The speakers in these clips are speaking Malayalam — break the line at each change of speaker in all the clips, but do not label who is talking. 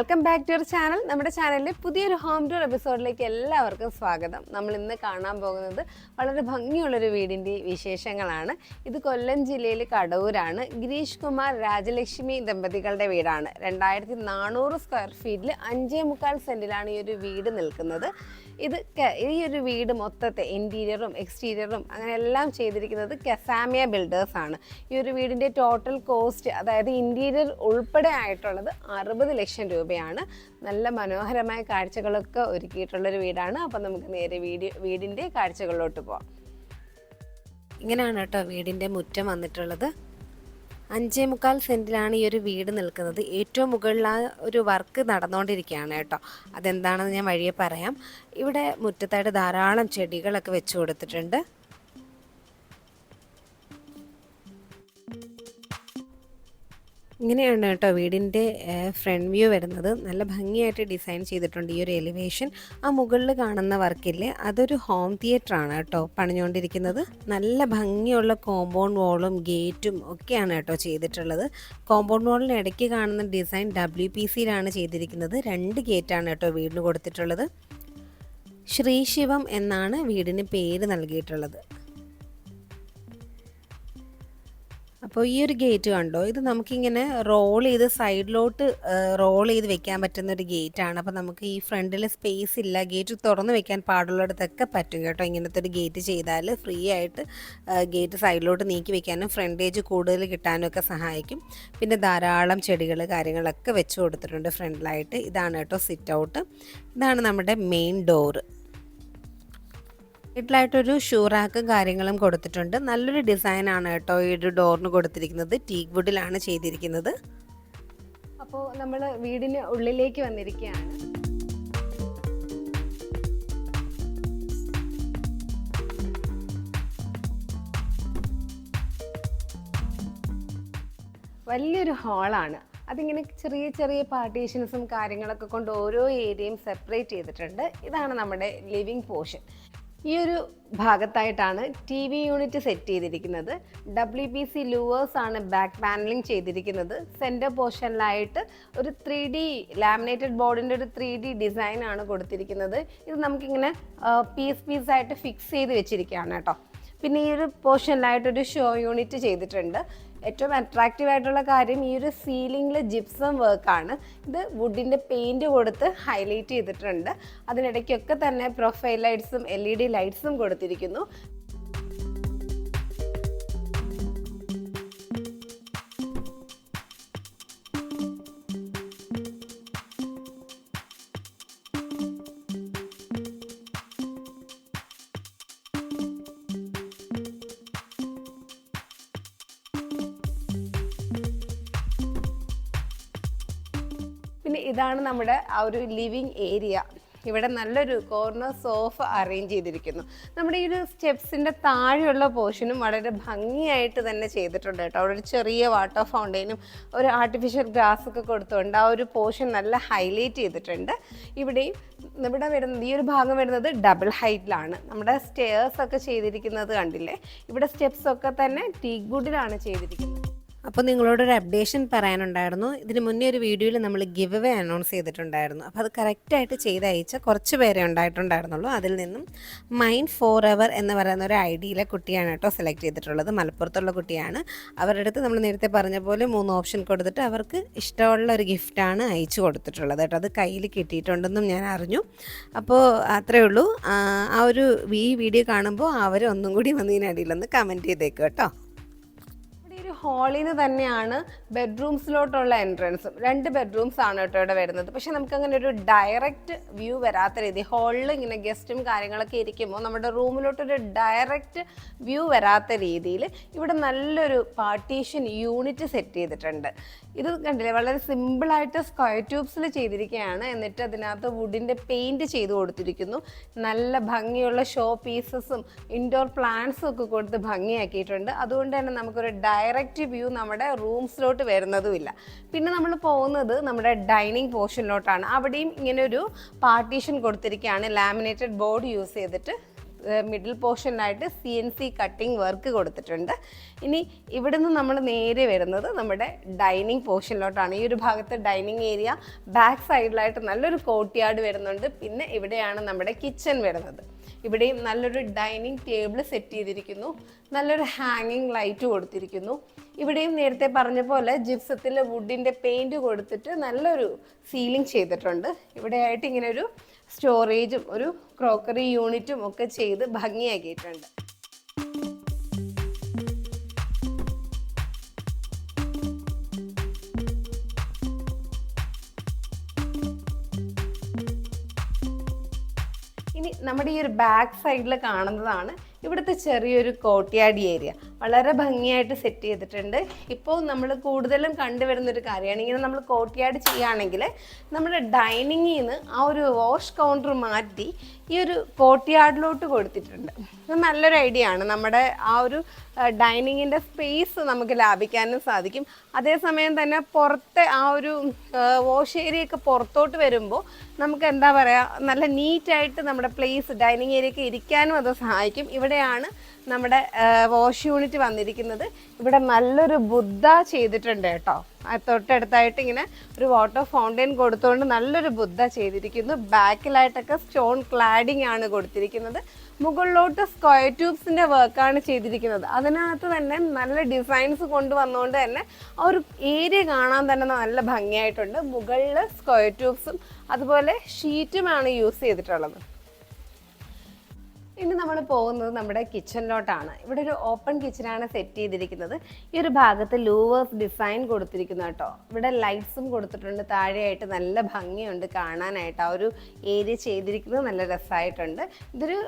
Welcome back to your channel നമ്മുടെ ചാനലിലെ പുതിയൊരു ഹോം ടൂർ എപ്പിസോഡിലേക്ക് എല്ലാവർക്കും സ്വാഗതം. നമ്മൾ ഇന്ന് കാണാൻ പോകുന്നത് വളരെ ഭംഗിയുള്ളൊരു വീടിന്റെ വിശേഷങ്ങളാണ്. ഇത് കൊല്ലം ജില്ലയിൽ കടവൂരാണ്. ഗിരീഷ് കുമാർ രാജലക്ഷ്മി ദമ്പതികളുടെ വീടാണ്. രണ്ടായിരത്തി നാനൂറ് സ്ക്വയർ ഫീറ്റിൽ അഞ്ചേ മുക്കാൽ സെന്റിലാണ് ഈ ഒരു വീട് നിൽക്കുന്നത്. ഇത് ഈ ഒരു വീട് മൊത്തത്തെ ഇന്റീരിയറും എക്സ്റ്റീരിയറും അങ്ങനെ എല്ലാം ചെയ്തിരിക്കുന്നത് കസാമിയ ബിൽഡേഴ്സ് ആണ്. ഈ ഒരു വീടിന്റെ ടോട്ടൽ കോസ്റ്റ് അതായത് ഇന്റീരിയർ ഉൾപ്പെടെ ആയിട്ടുള്ളത് അറുപത് ലക്ഷം രൂപയാണ്. നല്ല മനോഹരമായ കാഴ്ചകളൊക്കെ ഒരുക്കിയിട്ടുള്ളൊരു വീടാണ്. അപ്പം നമുക്ക് നേരെ വീഡിയോ വീടിന്റെ കാഴ്ചകളിലോട്ട് പോവാം. ഇങ്ങനെയാണ് കേട്ടോ വീടിന്റെ മുറ്റം വന്നിട്ടുള്ളത്. അഞ്ചേ മുക്കാൽ സെന്റിലാണ് ഈ ഒരു വീട് നിൽക്കുന്നത്. ഏറ്റവും മുകളിൽ ആ ഒരു വർക്ക് നടന്നുകൊണ്ടിരിക്കുകയാണ് കേട്ടോ. അതെന്താണെന്ന് ഞാൻ വഴിയെ പറയാം. ഇവിടെ മുറ്റത്തായിട്ട് ധാരാളം ചെടികളൊക്കെ വെച്ചു കൊടുത്തിട്ടുണ്ട്. ഇങ്ങനെയാണ് കേട്ടോ വീടിന്റെ ഫ്രണ്ട് വ്യൂ വരുന്നത്. നല്ല ഭംഗിയായിട്ട് ഡിസൈൻ ചെയ്തിട്ടുണ്ട് ഈ ഒരു എലിവേഷൻ ആ മുകളിൽ കാണുന്ന വർക്കില്ലേ അതൊരു ഹോം തിയേറ്റർ ആണ് കേട്ടോ പണിഞ്ഞുകൊണ്ടിരിക്കുന്നത്. നല്ല ഭംഗിയുള്ള കോമ്പൗണ്ട് വാളും ഗേറ്റും ഒക്കെയാണ് കേട്ടോ ചെയ്തിട്ടുള്ളത്. കോമ്പൗണ്ട് വാളിന് ഇടയ്ക്ക് കാണുന്ന ഡിസൈൻ ഡബ്ല്യു പി സിയിലാണ് ചെയ്തിരിക്കുന്നത്. രണ്ട് ഗേറ്റാണ് കേട്ടോ വീടിന് കൊടുത്തിട്ടുള്ളത്. ശ്രീ ശിവം എന്നാണ് വീടിന് പേര് നൽകിയിട്ടുള്ളത്. അപ്പോൾ ഈ ഒരു ഗേറ്റ് കണ്ടോ? ഇത് നമുക്കിങ്ങനെ റോൾ ചെയ്ത് സൈഡിലോട്ട് റോൾ ചെയ്ത് വെക്കാൻ പറ്റുന്ന ഒരു ഗേറ്റ് ആണ്. അപ്പോൾ നമുക്ക് ഈ ഫ്രണ്ടിൽ സ്പേസ് ഇല്ല. ഗേറ്റ് തുറന്ന് വെക്കാൻ പാടുള്ളിടത്തൊക്കെ പറ്റും കേട്ടോ ഇങ്ങനത്തെ ഒരു ഗേറ്റ് ചെയ്താൽ ഫ്രീ ആയിട്ട് ഗേറ്റ് സൈഡിലോട്ട് നീക്കി വെക്കാനും ഫ്രണ്ടേജ് കൂടുതൽ കിട്ടാനും ഒക്കെ സഹായിക്കും. പിന്നെ ധാരാളം ചെടികൾ കാര്യങ്ങളൊക്കെ വെച്ച് കൊടുത്തിട്ടുണ്ട് ഫ്രണ്ടിലായിട്ട്. ഇതാണ് കേട്ടോ സിറ്റ് ഔട്ട് ഇതാണ് നമ്മുടെ മെയിൻ ഡോറ് വീട്ടിലായിട്ടൊരു ഷൂറാക്കും കാര്യങ്ങളും കൊടുത്തിട്ടുണ്ട്. നല്ലൊരു ഡിസൈനാണ് കേട്ടോ ഈ ഒരു ഡോറിന് കൊടുത്തിരിക്കുന്നത്. ടീക്ക് വുഡിലാണ് ചെയ്തിരിക്കുന്നത്. അപ്പോൾ നമ്മൾ വീടിന് ഉള്ളിലേക്ക് വന്നിരിക്കുകയാണ്. വലിയൊരു ഹാളാണ് അതിങ്ങനെ ചെറിയ ചെറിയ പാർട്ടീഷൻസും കാര്യങ്ങളൊക്കെ കൊണ്ട് ഓരോ ഏരിയയും സെപ്പറേറ്റ് ചെയ്തിട്ടുണ്ട്. ഇതാണ് നമ്മുടെ ലിവിങ് പോർഷൻ ഈ ഒരു ഭാഗത്തായിട്ടാണ് ടി വി യൂണിറ്റ് സെറ്റ് ചെയ്തിരിക്കുന്നത്. ഡബ്ല്യു പി സി ലൂവേഴ്സ് ആണ് ബാക്ക് പാനലിംഗ് ചെയ്തിരിക്കുന്നത്. സെന്റർ പോർഷനിലായിട്ട് ഒരു ത്രീ ഡി ലാമിനേറ്റഡ് ബോർഡിന്റെ ഒരു ത്രീ ഡി ഡിസൈൻ ആണ് കൊടുത്തിരിക്കുന്നത്. ഇത് നമുക്കിങ്ങനെ പീസ് പീസായിട്ട് ഫിക്സ് ചെയ്ത് വെച്ചിരിക്കുകയാണ് കേട്ടോ. പിന്നെ ഈ ഒരു പോർഷനിലായിട്ടൊരു ഷോ യൂണിറ്റ് ചെയ്തിട്ടുണ്ട്. ഏറ്റവും അട്രാക്റ്റീവ് ആയിട്ടുള്ള കാര്യം ഈ ഒരു സീലിംഗിൽ ജിപ്സം വർക്കാണ് ഇത് വുഡിന്റെ പെയിന്റ് കൊടുത്ത് ഹൈലൈറ്റ് ചെയ്തിട്ടുണ്ട്. അതിനിടയ്ക്കൊക്കെ തന്നെ പ്രൊഫൈൽ ലൈറ്റ്സും എൽ ഇ ഡി ലൈറ്റ്സും കൊടുത്തിരിക്കുന്നു. ആ ഒരു ലിവിങ് ഏരിയ ഇവിടെ നല്ലൊരു കോർണർ സോഫ അറേഞ്ച് ചെയ്തിരിക്കുന്നു. നമ്മുടെ ഈ ഒരു സ്റ്റെപ്സിന്റെ താഴെയുള്ള പോർഷനും വളരെ ഭംഗിയായിട്ട് തന്നെ ചെയ്തിട്ടുണ്ട് കേട്ടോ. അവിടെ ഒരു ചെറിയ വാട്ടർ ഫൗണ്ടെയിനും ഒരു ആർട്ടിഫിഷ്യൽ ഗ്രാസ് ഒക്കെ കൊടുത്തുകൊണ്ട് ആ ഒരു പോർഷൻ നല്ല ഹൈലൈറ്റ് ചെയ്തിട്ടുണ്ട്. ഇവിടെയും ഇവിടെ വരുന്നത് ഈ ഒരു ഭാഗം വരുന്നത് ഡബിൾ ഹൈറ്റിലാണ് നമ്മുടെ സ്റ്റെയർസ് ഒക്കെ ചെയ്തിരിക്കുന്നത് കണ്ടില്ലേ? ഇവിടെ സ്റ്റെപ്സ് ഒക്കെ തന്നെ ടീ ഗുഡിലാണ് ചെയ്തിരിക്കുന്നത്. അപ്പോൾ നിങ്ങളോടൊരു അപ്ഡേഷൻ പറയാനുണ്ടായിരുന്നു. ഇതിന് മുന്നേ ഒരു വീഡിയോയിൽ നമ്മൾ ഗിവ് അവേ അനൗൺസ് ചെയ്തിട്ടുണ്ടായിരുന്നു. അപ്പോൾ അത് കറക്റ്റായിട്ട് ചെയ്ത് അയച്ച കുറച്ച് പേരെ ഉണ്ടായിട്ടുണ്ടായിരുന്നുള്ളൂ. അതിൽ നിന്നും മൈൻഡ് ഫോർ എവർ എന്ന് പറയുന്ന ഒരു ഐ ഡിയിലെ കുട്ടിയാണ് കേട്ടോ സെലക്ട് ചെയ്തിട്ടുള്ളത്. മലപ്പുറത്തുള്ള കുട്ടിയാണ്. അവരുടെ അടുത്ത് നമ്മൾ നേരത്തെ പറഞ്ഞ പോലെ മൂന്ന് ഓപ്ഷൻ കൊടുത്തിട്ട് അവർക്ക് ഇഷ്ടമുള്ള ഒരു ഗിഫ്റ്റാണ് അയച്ചു കൊടുത്തിട്ടുള്ളത് കേട്ടോ. അത് കയ്യിൽ കിട്ടിയിട്ടുണ്ടെന്നും ഞാൻ അറിഞ്ഞു. അപ്പോൾ അത്രേ ഉള്ളൂ. ആ ഒരു ഈ വീഡിയോ കാണുമ്പോൾ അവരൊന്നും കൂടി വന്നതിനടിയിലൊന്ന് കമന്റ് ചെയ്തേക്കും കേട്ടോ. ഇവിടെ ഹാളിൽ ഒരു ഹാളിന് തന്നെയാണ് ബെഡ്റൂംസിലോട്ടുള്ള എൻട്രൻസും. രണ്ട് ബെഡ്റൂംസ് ആണ് കേട്ടോ ഇവിടെ വരുന്നത്. പക്ഷെ നമുക്ക് അങ്ങനെ ഒരു ഡയറക്റ്റ് വ്യൂ വരാത്ത രീതി ഹാളിൽ ഇങ്ങനെ ഗസ്റ്റും കാര്യങ്ങളൊക്കെ ഇരിക്കുമ്പോൾ നമ്മുടെ റൂമിലോട്ടൊരു ഡയറക്റ്റ് വ്യൂ വരാത്ത രീതിയിൽ ഇവിടെ നല്ലൊരു പാർട്ടീഷൻ യൂണിറ്റ് സെറ്റ് ചെയ്തിട്ടുണ്ട്. ഇത് കണ്ടില്ലേ? വളരെ സിമ്പിളായിട്ട് സ്ക്വയർ ട്യൂബ്സിൽ ചെയ്തിരിക്കുകയാണ്. എന്നിട്ട് അതിനകത്ത് വുഡിന്റെ പെയിന്റ് ചെയ്ത് കൊടുത്തിരിക്കുന്നു. നല്ല ഭംഗിയുള്ള ഷോ പീസസും ഇൻഡോർ പ്ലാന്റ്സും ഒക്കെ കൊടുത്ത് ഭംഗിയാക്കിയിട്ടുണ്ട്. അതുകൊണ്ട് തന്നെ നമുക്കൊരു ഡയറക്റ്റ് വ്യൂ നമ്മുടെ റൂംസിലോട്ട് വരുന്നതുമില്ല. പിന്നെ നമ്മൾ പോകുന്നത് നമ്മുടെ ഡൈനിങ് പോർഷനിലോട്ടാണ് അവിടെയും ഇങ്ങനെ ഒരു പാർട്ടീഷൻ കൊടുത്തിരിക്കുകയാണ്. ലാമിനേറ്റഡ് ബോർഡ് യൂസ് ചെയ്തിട്ട് middle പോർഷനിലായിട്ട് C N C cutting work കൊടുത്തിട്ടുണ്ട്. ഇനി ഇവിടുന്ന് നമ്മൾ നേരെ വരുന്നത് നമ്മുടെ ഡൈനിങ് പോർഷനിലോട്ടാണ് ഈ ഒരു ഭാഗത്ത് ഡൈനിങ് ഏരിയ ബാക്ക് സൈഡിലായിട്ട് നല്ലൊരു കോർട്ട്യാർഡ് വരുന്നുണ്ട്. പിന്നെ ഇവിടെയാണ് നമ്മുടെ കിച്ചൺ വരുന്നത്. ഇവിടെയും നല്ലൊരു ഡൈനിങ് ടേബിൾ സെറ്റ് ചെയ്തിരിക്കുന്നു. നല്ലൊരു ഹാങ്ങിങ് ലൈറ്റ് കൊടുത്തിരിക്കുന്നു. ഇവിടെയും നേരത്തെ പറഞ്ഞ പോലെ ജിപ്സത്തിൽ വുഡിന്റെ പെയിന്റ് കൊടുത്തിട്ട് നല്ലൊരു സീലിംഗ് ചെയ്തിട്ടുണ്ട്. ഇവിടെയായിട്ട് ഇങ്ങനെ ഒരു സ്റ്റോറേജും ഒരു ക്രോക്കറി യൂണിറ്റും ഒക്കെ ചെയ്ത് ഭംഗിയാക്കിയിട്ടുണ്ട്. ഇനി നമ്മുടെ ഈ ഒരു ബാക്ക് സൈഡിൽ കാണുന്നതാണ് ഇവിടുത്തെ ചെറിയൊരു കോട്ടിയാടി ഏരിയ വളരെ ഭംഗിയായിട്ട് സെറ്റ് ചെയ്തിട്ടുണ്ട്. ഇപ്പോൾ നമ്മൾ കൂടുതലും കണ്ടുവരുന്നൊരു കാര്യമാണ്. ഇങ്ങനെ നമ്മൾ കോട്ടിയാട് ചെയ്യുകയാണെങ്കിൽ നമ്മുടെ ഡൈനിങ്ങിൽ നിന്ന് ആ ഒരു വാഷ് കൗണ്ടർ മാറ്റി ഈ ഒരു കോട്ടിയാടിലോട്ട് കൊടുത്തിട്ടുണ്ട്. ഇത് നല്ലൊരു ഐഡിയ ആണ്. നമ്മുടെ ആ ഒരു ഡൈനിങ്ങിന്റെ സ്പേസ് നമുക്ക് ലാഭിക്കാനും സാധിക്കും. അതേസമയം തന്നെ പുറത്തെ ആ ഒരു വാഷ് ഏരിയ ഒക്കെ പുറത്തോട്ട് വരുമ്പോൾ നമുക്ക് എന്താ പറയുക നല്ല നീറ്റായിട്ട് നമ്മുടെ പ്ലേസ് ഡൈനിങ് ഏരിയയ്ക്ക് ഇരിക്കാനും അത് സഹായിക്കും. ഇവിടെയാണ് നമ്മുടെ വാഷ് യൂണിറ്റ് വന്നിരിക്കുന്നത്. ഇവിടെ നല്ലൊരു ബുദ്ധ ചെയ്തിട്ടുണ്ട് കേട്ടോ. തൊട്ടടുത്തായിട്ട് ഇങ്ങനെ ഒരു വാട്ടർ ഫൗണ്ടൈൻ കൊടുത്തുകൊണ്ട് നല്ലൊരു ബുദ്ധ ചെയ്തിരിക്കുന്നു. ബാക്കിലായിട്ടൊക്കെ സ്റ്റോൺ ക്ലാഡിംഗ് ആണ് കൊടുത്തിരിക്കുന്നത്. മുകളിലോട്ട് സ്ക്വയർ ട്യൂബ്സിന്റെ വർക്കാണ് ചെയ്തിരിക്കുന്നത്. അതിനകത്ത് തന്നെ നല്ല ഡിസൈൻസ് കൊണ്ടുവന്നുകൊണ്ട് തന്നെ ആ ഒരു ഏരിയ കാണാൻ തന്നെ നല്ല ഭംഗിയായിട്ടുണ്ട്. മുകളിൽ സ്ക്വയർ ട്യൂബ്സും അതുപോലെ ഷീറ്റുമാണ് യൂസ് ചെയ്തിട്ടുള്ളത്. ഇനി നമ്മൾ പോകുന്നത് നമ്മുടെ കിച്ചണിലോട്ടാണ് ഇവിടെ ഒരു ഓപ്പൺ കിച്ചണാണ് സെറ്റ് ചെയ്തിരിക്കുന്നത്. ഈ ഒരു ഭാഗത്ത് ലൂവേഴ്സ് ഡിസൈൻ കൊടുത്തിരിക്കുന്നു കേട്ടോ. ഇവിടെ ലൈറ്റ്സും കൊടുത്തിട്ടുണ്ട്. താഴെയായിട്ട് നല്ല ഭംഗിയുണ്ട് കാണാനായിട്ട്. ആ ഒരു ഏരിയ ചെയ്തിരിക്കുന്നത് നല്ല രസമായിട്ടുണ്ട്. ഇതൊരു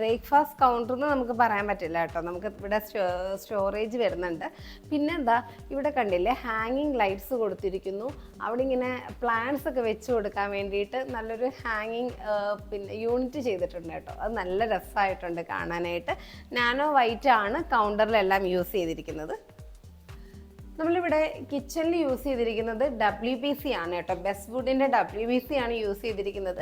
ബ്രേക്ക്ഫാസ്റ്റ് കൗണ്ടർ എന്ന് നമുക്ക് പറയാൻ പറ്റില്ല കേട്ടോ. നമുക്ക് ഇവിടെ സ്റ്റോറേജ് വരുന്നുണ്ട്. പിന്നെ എന്താ ഇവിടെ കണ്ടില്ലേ ഹാങ്ങിങ് ലൈറ്റ്സ് കൊടുത്തിരിക്കുന്നു. അവിടെ ഇങ്ങനെ പ്ലാന്റ്സ് ഒക്കെ വെച്ച് കൊടുക്കാൻ വേണ്ടിയിട്ട് നല്ലൊരു ഹാങ്ങിങ് പിന്നെ യൂണിറ്റ് ചെയ്തിട്ടുണ്ട് കേട്ടോ. അത് നല്ല രസമായിട്ടുണ്ട് കാണാനായിട്ട്. നാനോ വൈറ്റ് ആണ് കൗണ്ടറിലെല്ലാം യൂസ് ചെയ്തിരിക്കുന്നത്. നമ്മളിവിടെ കിച്ചണിൽ യൂസ് ചെയ്തിരിക്കുന്നത് ഡബ്ല്യു പി സി ആണ് കേട്ടോ. ബെസ്റ്റ് വുഡിന്റെ ഡബ്ല്യു പി സി ആണ് യൂസ് ചെയ്തിരിക്കുന്നത്.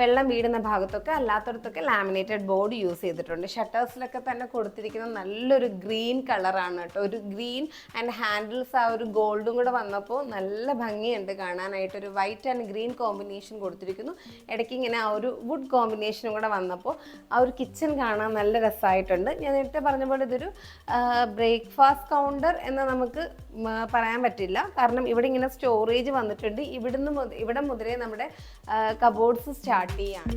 വെള്ളം വീടുന്ന ഭാഗത്തൊക്കെ അല്ലാത്തടത്തൊക്കെ ലാമിനേറ്റഡ് ബോർഡ് യൂസ് ചെയ്തിട്ടുണ്ട്. ഷട്ടേഴ്സിലൊക്കെ തന്നെ കൊടുത്തിരിക്കുന്ന നല്ലൊരു ഗ്രീൻ കളറാണ് കേട്ടോ. ഒരു ഗ്രീൻ ആൻഡ് ഹാൻഡിൽസ് ആ ഒരു ഗോൾഡും കൂടെ വന്നപ്പോൾ നല്ല ഭംഗിയുണ്ട് കാണാനായിട്ട് ഒരു വൈറ്റ് ആൻഡ് ഗ്രീൻ കോമ്പിനേഷൻ കൊടുത്തിരിക്കുന്നു. ഇടയ്ക്ക് ഇങ്ങനെ ആ ഒരു വുഡ് കോമ്പിനേഷനും കൂടെ വന്നപ്പോൾ ആ ഒരു കിച്ചൺ കാണാൻ നല്ല രസമായിട്ടുണ്ട് ഞാൻ നേരത്തെ പറഞ്ഞ പോലെ ഇതൊരു ബ്രേക്ക്ഫാസ്റ്റ് കൗണ്ടർ എന്ന നമുക്ക് പറയാൻ പറ്റില്ല. കാരണം ഇവിടെ ഇങ്ങനെ സ്റ്റോറേജ് വന്നിട്ടുണ്ട്. ഇവിടുന്ന് ഇവിടെ മുതലേ നമ്മുടെ കബോർഡ്സ് സ്റ്റാർട്ട് ചെയ്യാണ്.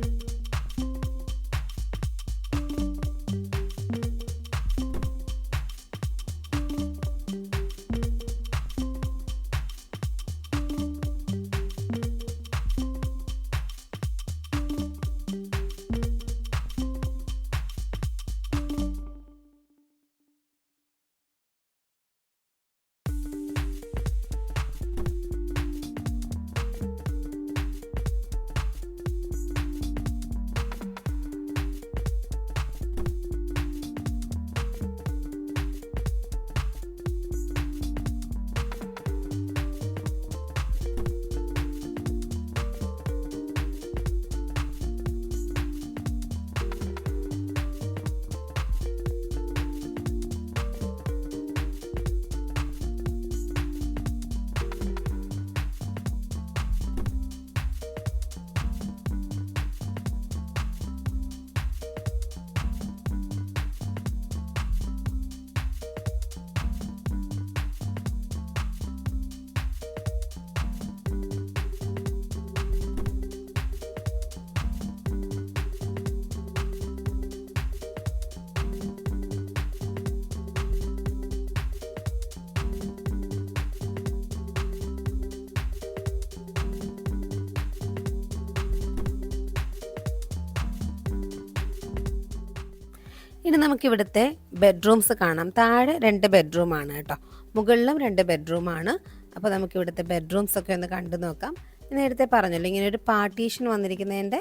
ഇനി നമുക്കിവിടുത്തെ ബെഡ്റൂംസ് കാണാം. താഴെ രണ്ട് ബെഡ്റൂമാണ് കേട്ടോ. മുകളിലും രണ്ട് ബെഡ്റൂമാണ് അപ്പോൾ നമുക്കിവിടുത്തെ ബെഡ്റൂംസ് ഒക്കെ ഒന്ന് കണ്ടു നോക്കാം. നേരത്തെ പറഞ്ഞല്ലോ ഇങ്ങനെ ഒരു പാർട്ടീഷൻ വന്നിരിക്കുന്നതിന്റെ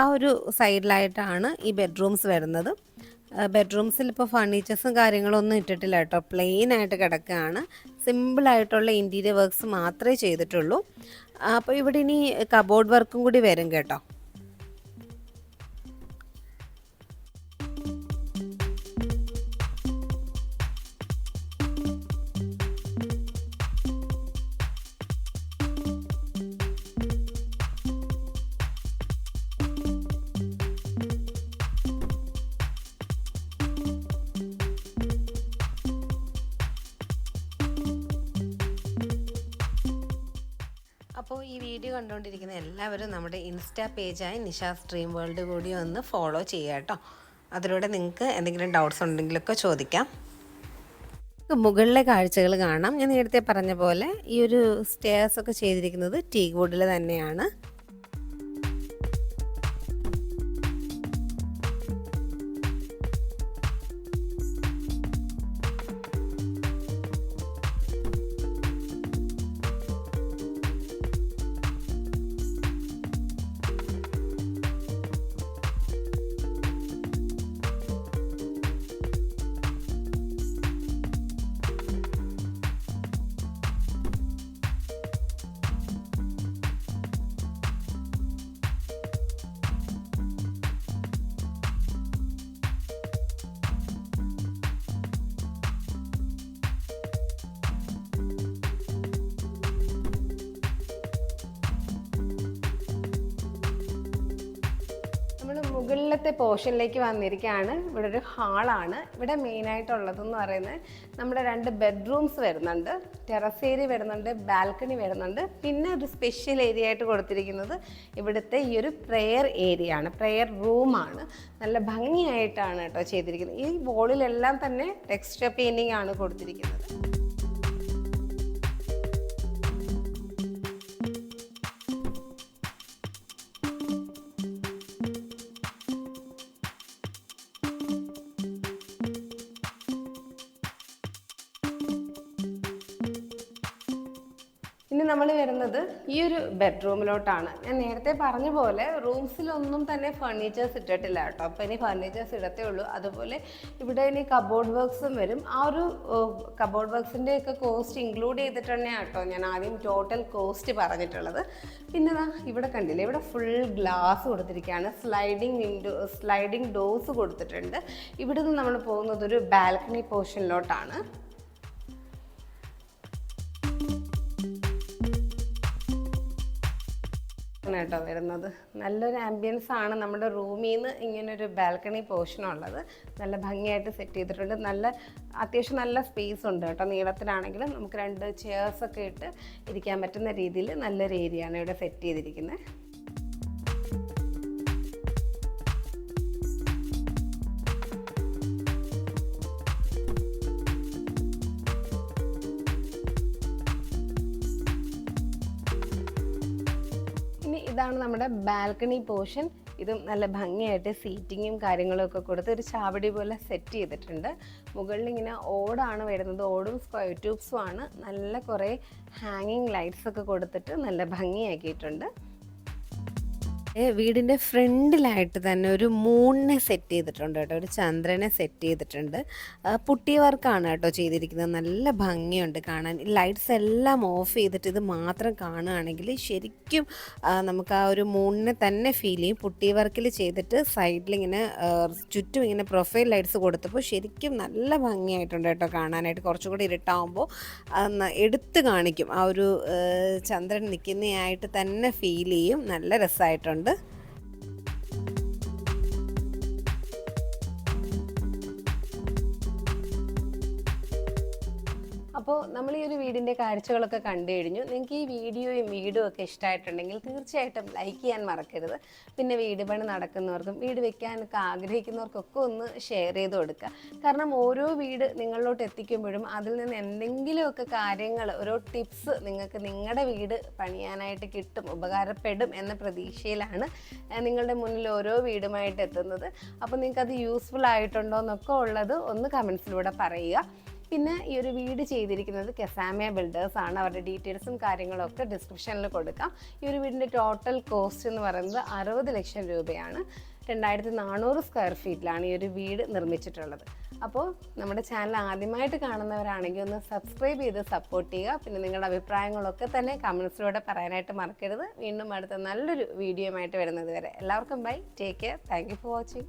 ആ ഒരു സൈഡിലായിട്ടാണ് ഈ ബെഡ്റൂംസ് വരുന്നത്. ബെഡ്റൂംസിൽ ഇപ്പോൾ ഫർണിച്ചേഴ്സും കാര്യങ്ങളും ഒന്നും ഇട്ടിട്ടില്ല കേട്ടോ. പ്ലെയിൻ ആയിട്ട് കിടക്കുകയാണ്. സിമ്പിളായിട്ടുള്ള ഇന്റീരിയർ വർക്ക്സ് മാത്രമേ ചെയ്തിട്ടുള്ളൂ. അപ്പോൾ ഇവിടെ ഇനി കബോർഡ് വർക്കും കൂടി വരും കേട്ടോ. അപ്പോൾ ഈ വീഡിയോ കണ്ടുകൊണ്ടിരിക്കുന്ന എല്ലാവരും നമ്മുടെ ഇൻസ്റ്റാ പേജായ നിഷാസ് സ്ട്രീം വേൾഡ് കൂടി ഒന്ന് ഫോളോ ചെയ്യുക കേട്ടോ. അതിലൂടെ നിങ്ങൾക്ക് എന്തെങ്കിലും ഡൗട്ട്സ് ഉണ്ടെങ്കിലൊക്കെ ചോദിക്കാം. മുകളിലെ കാഴ്ചകൾ കാണാം. ഞാൻ നേരത്തെ പറഞ്ഞ പോലെ ഈ ഒരു സ്റ്റേഴ്സൊക്കെ ചെയ്തിരിക്കുന്നത് ടീ വുഡിൽ തന്നെയാണ്. മുകളിലത്തെ പോർഷനിലേക്ക് വന്നിരിക്കുകയാണ്. ഇവിടെ ഒരു ഹാളാണ്. ഇവിടെ മെയിനായിട്ടുള്ളതെന്ന് പറയുന്നത് നമ്മുടെ രണ്ട് ബെഡ്റൂംസ് വരുന്നുണ്ട്. ടെറസ് ഏരിയ വരുന്നുണ്ട് ബാൽക്കണി വരുന്നുണ്ട്. പിന്നെ ഒരു സ്പെഷ്യൽ ഏരിയ ആയിട്ട് കൊടുത്തിരിക്കുന്നത് ഇവിടുത്തെ ഈ ഒരു പ്രെയർ ഏരിയ ആണ്. പ്രെയർ റൂമാണ് നല്ല ഭംഗിയായിട്ടാണ് കേട്ടോ ചെയ്തിരിക്കുന്നത്. ഈ വോളിലെല്ലാം തന്നെ ടെക്സ്റ്റർ പെയിന്റിംഗ് ആണ് കൊടുത്തിരിക്കുന്നത്. വരുന്നത് ഈ ഒരു ബെഡ്റൂമിലോട്ടാണ്. ഞാൻ നേരത്തെ പറഞ്ഞ പോലെ റൂംസിലൊന്നും തന്നെ ഫർണിച്ചേഴ്സ് ഇട്ടിട്ടില്ല കേട്ടോ. അപ്പോൾ ഇനി ഫർണിച്ചേഴ്സ് ഇടത്തേ ഉള്ളൂ. അതുപോലെ ഇവിടെ ഇനി കബോർഡ് വർക്ക്സും വരും. ആ ഒരു കബോർഡ് വർക്ക്സിന്റെ ഒക്കെ കോസ്റ്റ് ഇൻക്ലൂഡ് ചെയ്തിട്ട് കേട്ടോ ഞാൻ ആദ്യം ടോട്ടൽ കോസ്റ്റ് പറഞ്ഞിട്ടുള്ളത്. പിന്നെ ഇവിടെ കണ്ടില്ലേ ഇവിടെ ഫുൾ ഗ്ലാസ് കൊടുത്തിരിക്കുകയാണ്. സ്ലൈഡിങ് വിൻഡോ സ്ലൈഡിങ് ഡോസ് കൊടുത്തിട്ടുണ്ട്. ഇവിടുന്ന് നമ്മൾ പോകുന്നത് ഒരു ബാൽക്കണി പോർഷനിലോട്ടാണ് ആണ് കേട്ടോ വരുന്നത്. നല്ലൊരു ആംബിയൻസ് ആണ് നമ്മുടെ റൂമിൽ നിന്ന് ഇങ്ങനെ ഒരു ബാൽക്കണി പോർഷൻ ഉള്ളത്. നല്ല ഭംഗിയായിട്ട് സെറ്റ് ചെയ്തിട്ടുണ്ട്. നല്ല അത്യാവശ്യം നല്ല സ്പേസ് ഉണ്ട് കേട്ടോ. നീളത്തിലാണെങ്കിലും നമുക്ക് രണ്ട് ചെയർസ് ഒക്കെ ഇട്ട് ഇരിക്കാൻ പറ്റുന്ന രീതിയിൽ നല്ലൊരു ഏരിയ ആണ് ഇവിടെ സെറ്റ് ചെയ്തിരിക്കുന്നത്. ഇതാണ് നമ്മുടെ ബാൽക്കണി പോർഷൻ. ഇതും നല്ല ഭംഗിയായിട്ട് സീറ്റിങ്ങും കാര്യങ്ങളും ഒക്കെ കൊടുത്ത് ഒരു ചാവടി പോലെ സെറ്റ് ചെയ്തിട്ടുണ്ട്. മുകളിൽ ഇങ്ങനെ ഓടാണ് വരുന്നത്. ഓടും സ്ക്വയർ ട്യൂബ്സും ആണ്. നല്ല കുറേ ഹാങ്ങിങ് ലൈറ്റ്സ് ഒക്കെ കൊടുത്തിട്ട് നല്ല ഭംഗിയാക്കിയിട്ടുണ്ട്. വീടിന്റെ ഫ്രണ്ടിലായിട്ട് തന്നെ ഒരു മൂണിനെ സെറ്റ് ചെയ്തിട്ടുണ്ട് കേട്ടോ. ഒരു ചന്ദ്രനെ സെറ്റ് ചെയ്തിട്ടുണ്ട്. പുട്ടി വർക്കാണ് കേട്ടോ ചെയ്തിരിക്കുന്നത്. നല്ല ഭംഗിയുണ്ട് കാണാൻ. ലൈറ്റ്സ് എല്ലാം ഓഫ് ചെയ്തിട്ട് ഇത് മാത്രം കാണുകയാണെങ്കിൽ ശരിക്കും നമുക്ക് ആ ഒരു മൂണിനെ തന്നെ ഫീൽ ചെയ്യും. പുട്ടി വർക്കിൽ ചെയ്തിട്ട് സൈഡിൽ ഇങ്ങനെ ചുറ്റും ഇങ്ങനെ പ്രൊഫൈൽ ലൈറ്റ്സ് കൊടുത്തപ്പോൾ ശരിക്കും നല്ല ഭംഗിയായിട്ടുണ്ട് കേട്ടോ കാണാനായിട്ട്. കുറച്ചുകൂടി ഇരുട്ടാവുമ്പോൾ എടുത്തു കാണിക്കും. ആ ഒരു ചന്ദ്രൻ നിൽക്കുന്നതായിട്ട് തന്നെ ഫീൽ ചെയ്യും. നല്ല രസമായിട്ടുണ്ട് ainda അപ്പോൾ നമ്മൾ ഈ ഒരു വീടിന്റെ കാഴ്ചകളൊക്കെ കണ്ടു കഴിഞ്ഞു. നിങ്ങൾക്ക് ഈ വീഡിയോയും വീടും ഒക്കെ ഇഷ്ടമായിട്ടുണ്ടെങ്കിൽ തീർച്ചയായിട്ടും ലൈക്ക് ചെയ്യാൻ മറക്കരുത്. പിന്നെ വീട് പണി നടക്കുന്നവർക്കും വീട് വെക്കാനൊക്കെ ആഗ്രഹിക്കുന്നവർക്കൊക്കെ ഒന്ന് ഷെയർ ചെയ്ത് കൊടുക്കുക. കാരണം ഓരോ വീട് നിങ്ങളിലോട്ട് എത്തിക്കുമ്പോഴും അതിൽ നിന്ന് എന്തെങ്കിലുമൊക്കെ കാര്യങ്ങൾ ഓരോ ടിപ്സ് നിങ്ങൾക്ക് നിങ്ങളുടെ വീട് പണിയാനായിട്ട് കിട്ടും ഉപകാരപ്പെടും എന്ന പ്രതീക്ഷയിലാണ് നിങ്ങളുടെ മുന്നിൽ ഓരോ വീടുമായിട്ട് എത്തുന്നത്. അപ്പോൾ നിങ്ങൾക്കത് യൂസ്ഫുൾ ആയിട്ടുണ്ടോ എന്നൊക്കെ ഉള്ളത് ഒന്ന് കമൻസിലൂടെ പറയുക. പിന്നെ ഈ ഒരു വീട് ചെയ്തിരിക്കുന്നത് കെസാമിയ ബിൽഡേഴ്സ് ആണ്. അവരുടെ ഡീറ്റെയിൽസും കാര്യങ്ങളും ഒക്കെ ഡിസ്ക്രിപ്ഷനിൽ കൊടുക്കാം. ഈ ഒരു വീടിന്റെ ടോട്ടൽ കോസ്റ്റ് എന്ന് പറയുന്നത് അറുപത് ലക്ഷം രൂപയാണ്. രണ്ടായിരത്തി നാനൂറ് സ്ക്വയർ ഫീറ്റിലാണ് ഈ ഒരു വീട് നിർമ്മിച്ചിട്ടുള്ളത്. അപ്പോൾ നമ്മുടെ ചാനൽ ആദ്യമായിട്ട് കാണുന്നവരാണെങ്കിൽ ഒന്ന് സബ്സ്ക്രൈബ് ചെയ്ത് സപ്പോർട്ട് ചെയ്യുക. പിന്നെ നിങ്ങളുടെ അഭിപ്രായങ്ങളൊക്കെ തന്നെ കമൻസിലൂടെ പറയാനായിട്ട് മറക്കരുത്. വീണ്ടും അടുത്ത നല്ലൊരു വീഡിയോയുമായിട്ട് വരുന്നത് വരെ എല്ലാവർക്കും bye take care thank for watching